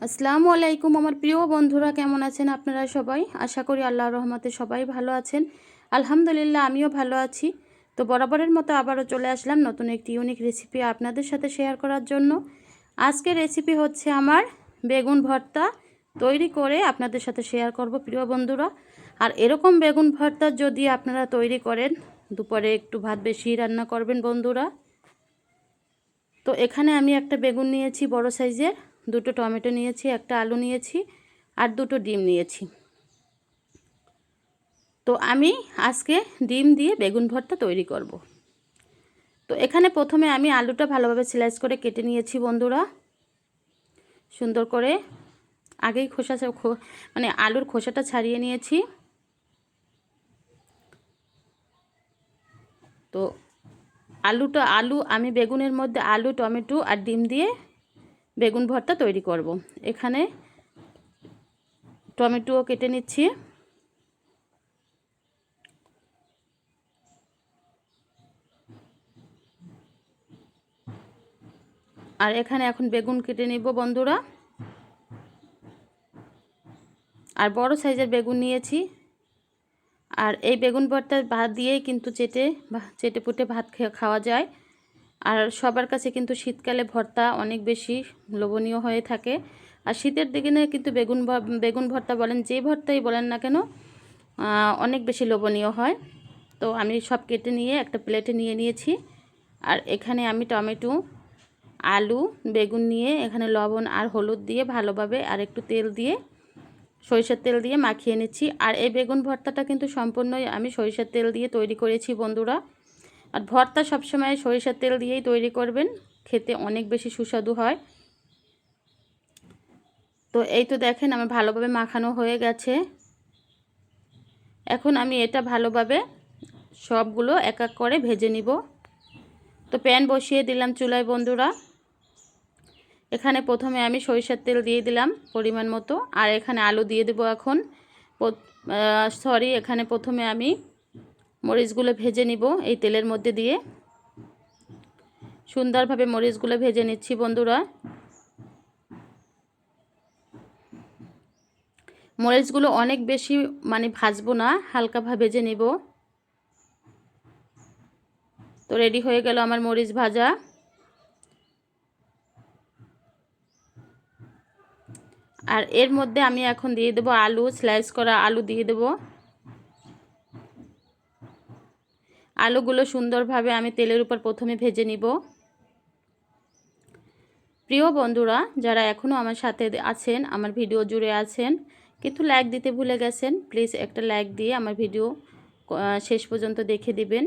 আসসালামু আলাইকুম আমার প্রিয় বন্ধুরা, কেমন আছেন আপনারা সবাই? আশা করি আল্লাহর রহমতে সবাই ভালো আছেন। আলহামদুলিল্লাহ, আমিও ভালো আছি। তো বরাবরের মতো আবারও চলে আসলাম নতুন একটি ইউনিক রেসিপি আপনাদের সাথে শেয়ার করার জন্য। আজকের রেসিপি হচ্ছে আমার বেগুন ভর্তা তৈরি করে আপনাদের সাথে শেয়ার করব প্রিয় বন্ধুরা। আর এরকম বেগুন ভর্তা যদি আপনারা তৈরি করেন, দুপুরে একটু ভাত বেশি রান্না করবেন বন্ধুরা। তো এখানে আমি একটা বেগুন নিয়েছি বড় সাইজের দুটো টমেটো নিয়েছি, একটা আলু নিয়েছি আর দুটো ডিম নিয়েছি। তো আমি আজকে ডিম দিয়ে বেগুন ভর্তা তৈরি করব। তো এখানে প্রথমে আমি আলুটা ভালোভাবে স্লাইস করে কেটে নিয়েছি বন্ধুরা। সুন্দর করে আগেই খোসা মানে আলুর খোসাটা ছাড়িয়ে নিয়েছি। তো আলুটা, আলু, আমি বেগুনের মধ্যে আলু, টমেটো আর ডিম দিয়ে বেগুন ভর্তা তৈরি করব। এখানে টমেটোও কেটে নিচ্ছি। আর এখানে এখন বেগুন কেটে নিব বন্ধুরা। আর বড় সাইজের বেগুন নিয়েছি। আর এই বেগুন ভর্তা ভাত দিয়েই কিন্তু চেটে চেটে পুটে ভাত খাওয়া যায়। আর সবার কাছে কিন্তু শীতকালে ভর্তা অনেক বেশি লোভনীয় হয়ে থাকে। আর শীতের দিকে না কিন্তু বেগুন বেগুন ভর্তা বলেন, যে ভর্তাই বলেন না কেন অনেক বেশি লোভনীয় হয়। তো আমি সব কেটে নিয়ে একটা প্লেটে নিয়ে নিয়েছি। আর এখানে আমি টমেটো, আলু, বেগুন নিয়ে এখানে লবণ আর হলুদ দিয়ে ভালোভাবে আর একটু তেল দিয়ে, সরিষার তেল দিয়ে মাখিয়ে নিচ্ছি। আর এই বেগুন ভর্তাটা কিন্তু সম্পূর্ণই আমি সরিষার তেল দিয়ে তৈরি করেছি বন্ধুরা। আর ভর্তা সবসময় সরিষার তেল দিয়েই তৈরি করবেন। খেতে অনেক বেশি সুস্বাদু হয়। তো এই তো দেখেন, আমার ভালোভাবে মাখানো হয়ে গেছে। এখন আমি এটা ভালোভাবে সবগুলো এক এক করে ভেজে নিব। তো প্যান বসিয়ে দিলাম চুলায় বন্ধুরা। এখানে প্রথমে আমি সরিষার তেল দিয়ে দিলাম পরিমাণ মতো। আর এখানে আলু দিয়ে দেবো এখন। সরি এখানে প্রথমে আমি মরিচগুলো ভেজে নিব এই তেলের মধ্যে দিয়ে। সুন্দরভাবে মরিচগুলো ভেজে নিচ্ছি বন্ধুরা। মরিচগুলো অনেক বেশি মানে ভাজবো না, হালকাভাবে ভেজে নিব। তো রেডি হয়ে গেল আমার মরিচ ভাজা। আর এর মধ্যে আমি এখন দিয়ে দেবো আলু, স্লাইস করা আলু দিয়ে দেবো। আলুগুলো সুন্দরভাবে আমি তেলের উপর প্রথমে ভেজে নিব। প্রিয় বন্ধুরা, যারা এখনও আমার সাথে আছেন, আমার ভিডিও জুড়ে আছেন, কিন্তু লাইক দিতে ভুলে গেছেন, প্লিজ একটা লাইক দিয়ে আমার ভিডিও শেষ পর্যন্ত দেখে দিবেন।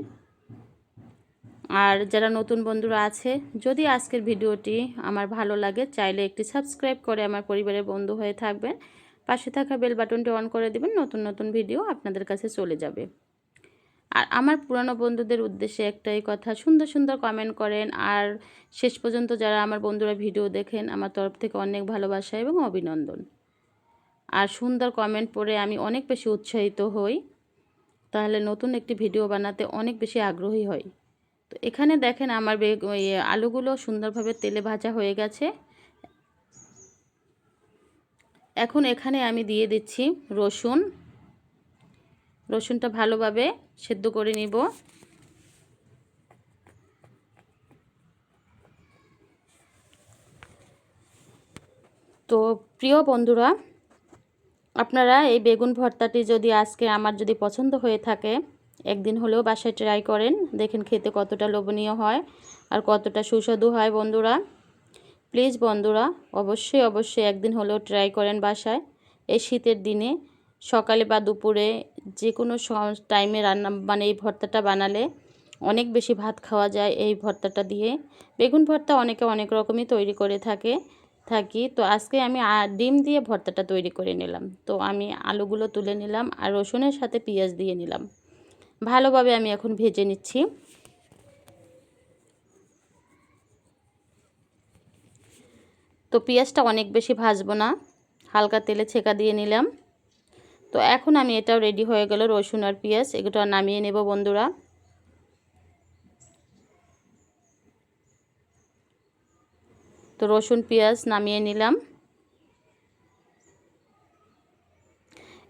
আর যারা নতুন বন্ধুরা আছে, যদি আজকের ভিডিওটি আমার ভালো লাগে, চাইলে একটি সাবস্ক্রাইব করে আমার পরিবারের বন্ধু হয়ে থাকবেন। পাশে থাকা বেল বাটনটি অন করে দেবেন, নতুন নতুন ভিডিও আপনাদের কাছে চলে যাবে। আর আমার পুরানো বন্ধুদের উদ্দেশ্যে একটাই কথা, সুন্দর সুন্দর কমেন্ট করেন। আর শেষ পর্যন্ত যারা আমার বন্ধুরা ভিডিও দেখেন, আমার তরফ থেকে অনেক ভালোবাসা এবং অভিনন্দন। আর সুন্দর কমেন্ট পড়ে আমি অনেক বেশি উৎসাহিত হই। তাহলে নতুন একটি ভিডিও বানাতে অনেক বেশি আগ্রহী হই। তো এখানে দেখেন আমার আলুগুলো সুন্দরভাবে তেলে ভাজা হয়ে গেছে। এখন এখানে আমি দিয়ে দিচ্ছি রসুন। রসুনটা ভালোভাবে সেদ্ধ করে নিব। তো প্রিয় বন্ধুরা, আপনারা এই বেগুন ভর্তাটি যদি আজকে আমার যদি পছন্দ হয়ে থাকে, একদিন হলেও বাসায় ট্রাই করেন, দেখেন খেতে কতটা লোভনীয় হয় আর কতটা সুস্বাদু হয় বন্ধুরা। প্লিজ বন্ধুরা, অবশ্যই অবশ্যই একদিন হলেও ট্রাই করেন বাসায়। এই শীতের দিনে সকালে বা দুপুরে যে কোনো টাইমে রান্না মানে এই ভর্তাটা বানালে অনেক বেশি ভাত খাওয়া যায় এই ভর্তাটা দিয়ে। বেগুন ভর্তা অনেকে অনেক রকমই তৈরি করে থাকে, থাকি। তো আজকে আমি ডিম দিয়ে ভর্তাটা তৈরি করে নিলাম। তো আমি আলুগুলো তুলে নিলাম আর রসুনের সাথে পেঁয়াজ দিয়ে নিলাম। ভালোভাবে আমি এখন ভেজে নিচ্ছি। তো পেঁয়াজটা অনেক বেশি ভাজবো না, হালকা তেলে ছেঁকা দিয়ে নিলাম। তো এখন আমি এটাও রেডি হয়ে গেল রসুন আর পেঁয়াজ, এগুলো নামিয়ে নেব বন্ধুরা। তো রসুন, পেঁয়াজ নামিয়ে নিলাম।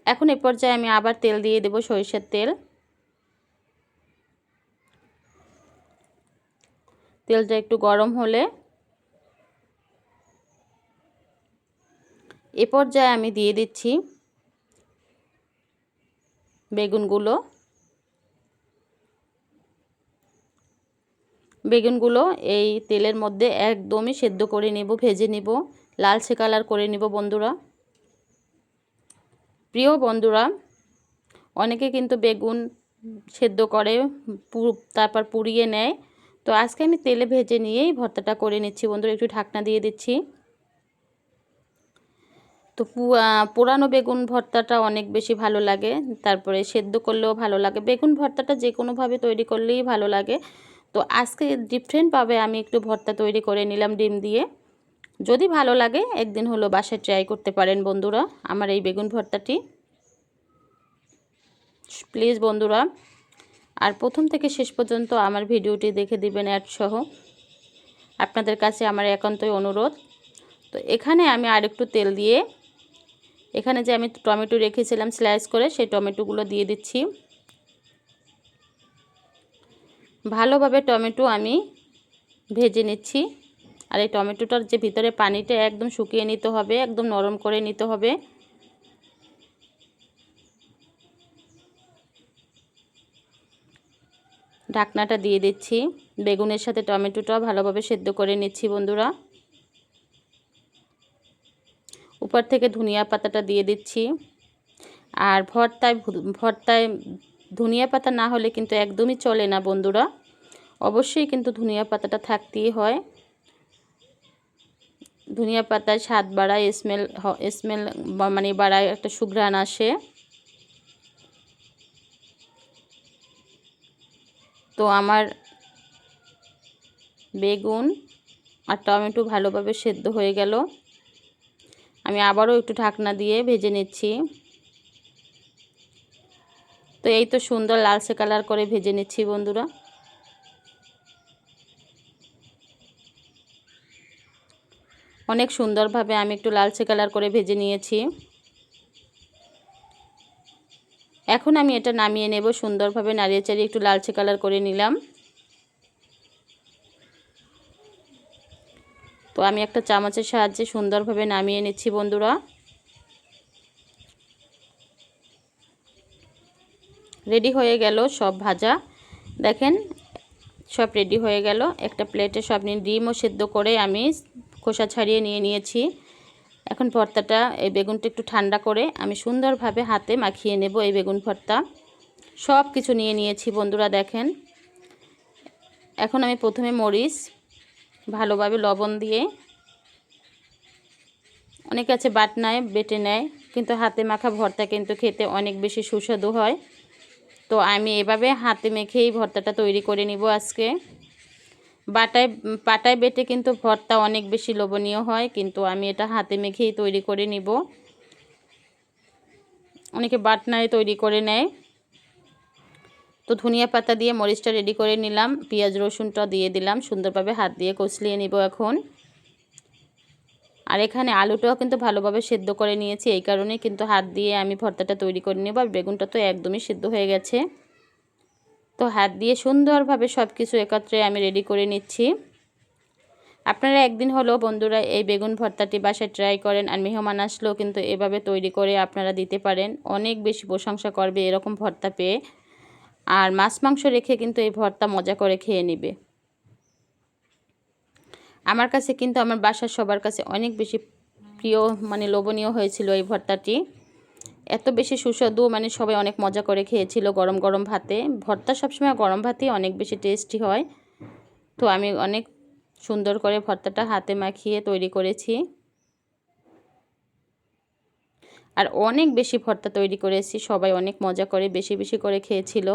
এখন এ পর্যায়ে আমি আবার তেল দিয়ে দেব সরিষার তেল। তেলটা একটু গরম হলে এ পর্যায়ে আমি দিয়ে দিচ্ছি বেগুনগুলো। বেগুনগুলো এই তেলের মধ্যে একদমই সেদ্ধ করে নেব, ভেজে নেব, লালচে কালার করে নেব বন্ধুরা। প্রিয় বন্ধুরা, অনেকে কিন্তু বেগুন সেদ্ধ করে তারপর পুড়িয়ে নেয়। তো আজকে আমি তেলে ভেজে নিয়েই ভর্তাটা করে নিচ্ছি বন্ধুরা, একটু ঢাকনা দিয়ে দিচ্ছি। তো পোড়ানো বেগুন ভর্তাটা অনেক বেশি ভালো লাগে। তারপরে সেদ্ধ করলেও ভালো লাগে। বেগুন ভর্তাটা যে কোনোভাবে তৈরি করলেই ভালো লাগে। তো আজকে ডিফারেন্টভাবে আমি একটু ভর্তা তৈরি করে নিলাম ডিম দিয়ে। যদি ভালো লাগে, একদিন হলো বাসায় ট্রাই করতে পারেন বন্ধুরা আমার এই বেগুন ভর্তাটি। প্লিজ বন্ধুরা, আর প্রথম থেকে শেষ পর্যন্ত আমার ভিডিওটি দেখে দিবেন অ্যাডসহ আপনাদের কাছে আমার একান্তই অনুরোধ। তো এখানে আমি আরেকটু তেল দিয়ে এখানে যে আমি টমেটো রেখেছিলাম স্লাইস করে, সেই টমেটোগুলো দিয়ে দিচ্ছি। ভালোভাবে টমেটো আমি ভেজে নিচ্ছি। আর এই টমেটোটার যে ভিতরে পানিটা একদম শুকিয়ে নিতে হবে, একদম নরম করে নিতে হবে। ঢাকনাটা দিয়ে দিচ্ছি। বেগুনের সাথে টমেটোটাও ভালোভাবে সেদ্ধ করে নিচ্ছি বন্ধুরা। উপর থেকে ধনিয়া পাতাটা দিয়ে দিচ্ছি। আর ভর্তায় ভর্তায় ধনিয়া পাতা না হলে কিন্তু একদমই চলে না বন্ধুরা। অবশ্যই কিন্তু ধনিয়া পাতাটা থাকতেই হয়। ধনিয়া পাতায় স্বাদ বাড়ায় স্মেল স্মেল মানে বাড়ায় একটা সুঘ্রাণ আসে। তো আমার বেগুন আর টমেটো ভালোভাবে সেদ্ধ হয়ে গেল। আমি আবারও একটু ঢাকনা দিয়ে ভেজে নিচ্ছি। তো এই তো সুন্দর লালচে কালার করে ভেজে নিচ্ছি বন্ধুরা। অনেক সুন্দরভাবে আমি একটু লালচে কালার করে ভেজে নিয়েছি। এখন আমি এটা নামিয়ে নেব, সুন্দরভাবে নাড়িয়ে চাড়িয়ে একটু লালচে কালার করে নিলাম। তো আমি একটা চামচের সাহায্যে সুন্দরভাবে নামিয়ে নিচ্ছি, বন্ধুরা। রেডি হয়ে গেল সব ভাজা। দেখেন, সব রেডি হয়ে গেল। একটা প্লেটে সব নিয়ে ডিমও সেদ্ধ করে আমি খোসা ছাড়িয়ে নিয়ে নিয়েছি। এখন ভর্তাটা, এই বেগুনটা একটু ঠান্ডা করে আমি সুন্দরভাবে হাতে মাখিয়ে নেব এই বেগুন ভর্তা। সব কিছু নিয়ে নিয়েছি, বন্ধুরা, দেখেন। এখন আমি প্রথমে মরিচ ভালোভাবে লবণ দিয়ে। অনেক আছে বাটনায়, বেটে নেয়, কিন্তু হাতে মাখা ভর্তা কিন্তু খেতে অনেক বেশি সুস্বাদু হয়। তো আমি এভাবে হাতে মেখেই ভর্তাটা তৈরি করে নিব আজকে। বাটায়, পাটায় বেটে কিন্তু ভর্তা অনেক বেশি লোভনীয় হয়, কিন্তু আমি এটা হাতে মেখেই তৈরি করে নিব। অনেকে বাটনায় তৈরি করে নেয়। তো ধনিয়া পাতা দিয়ে মরিচটা রেডি করে নিলাম, পেঁয়াজ রসুনটা দিয়ে দিলাম, সুন্দরভাবে হাত দিয়ে কষলিয়ে নিব এখন। আর এখানে আলুটাও কিন্তু ভালোভাবে সেদ্ধ করে নিয়েছি, এই কারণে কিন্তু হাত দিয়ে আমি ভর্তাটা তৈরি করে নেব আর বেগুনটা তো একদমই সেদ্ধ হয়ে গেছে। তো হাত দিয়ে সুন্দরভাবে সব কিছু একত্রে আমি রেডি করে নিচ্ছি। আপনারা একদিন হলো বন্ধুরা এই বেগুন ভর্তাটি বাসায় ট্রাই করেন আর মেহমান আসলেও কিন্তু এভাবে তৈরি করে আপনারা দিতে পারেন। অনেক বেশি প্রশংসা করবে এরকম ভর্তা পেয়ে। আর মাছ মাংস রেখে কিন্তু এই ভর্তা মজা করে খেয়ে নেবে। আমার কাছে কিন্তু আমার বাসার সবার কাছে অনেক বেশি প্রিয় মানে লোভনীয় হয়েছিল এই ভর্তাটি। এত বেশি সুস্বাদু মানে সবাই অনেক মজা করে খেয়েছিল গরম গরম ভাতে। ভর্তা সবসময় গরম ভাতেই অনেক বেশি টেস্টি হয়। তো আমি অনেক সুন্দর করে ভর্তাটা হাতে মাখিয়ে তৈরি করেছি। আর অনেক বেশি ভর্তা তৈরি করেছি, সবাই অনেক মজা করে, বেশি বেশি করে খেয়েছিল।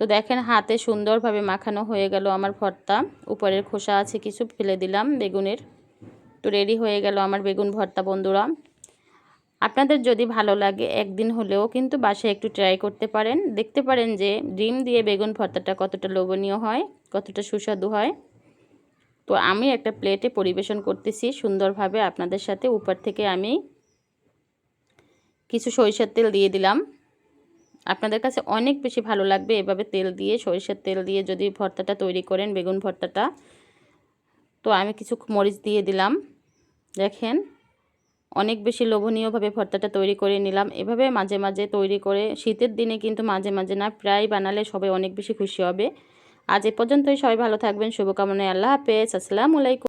তো দেখেন হাতে সুন্দরভাবে মাখানো হয়ে গেল আমার ভর্তা। উপরের খোসা আছে, কিছু ফেলে দিলাম বেগুনের। তো রেডি হয়ে গেল আমার বেগুন ভর্তা, বন্ধুরা। আপনাদের যদি ভালো লাগে, একদিন হলেও কিন্তু বাসায় একটু ট্রাই করতে পারেন। দেখতে পারেন যে ডিম দিয়ে বেগুন ভর্তাটা কতটা লোভনীয় হয়, কতটা সুস্বাদু হয়। তো আমি একটা প্লেটে পরিবেশন করতেছি, সুন্দরভাবে আপনাদের সাথে, উপর থেকে আমি কিছু সরিষার তেল দিয়ে দিলাম। আপনাদের কাছে অনেক বেশি ভালো লাগবে এভাবে তেল দিয়ে, সরিষার তেল দিয়ে যদি ভর্তাটা তৈরি করেন, বেগুন ভর্তাটা। তো আমি কিছু মরিচ দিয়ে দিলাম। দেখেন, অনেক বেশি লোভনীয়ভাবে ভর্তাটা তৈরি করে নিলাম। এভাবে মাঝে মাঝে তৈরি করে, শীতের দিনে কিন্তু মাঝে মাঝে না, প্রায় বানালে সবাই অনেক বেশি খুশি হবে। আজ এ পর্যন্তই, সবাই ভালো থাকবেন, শুভকামনায় আল্লাহ হাফেজ, আসসালামু আলাইকুম।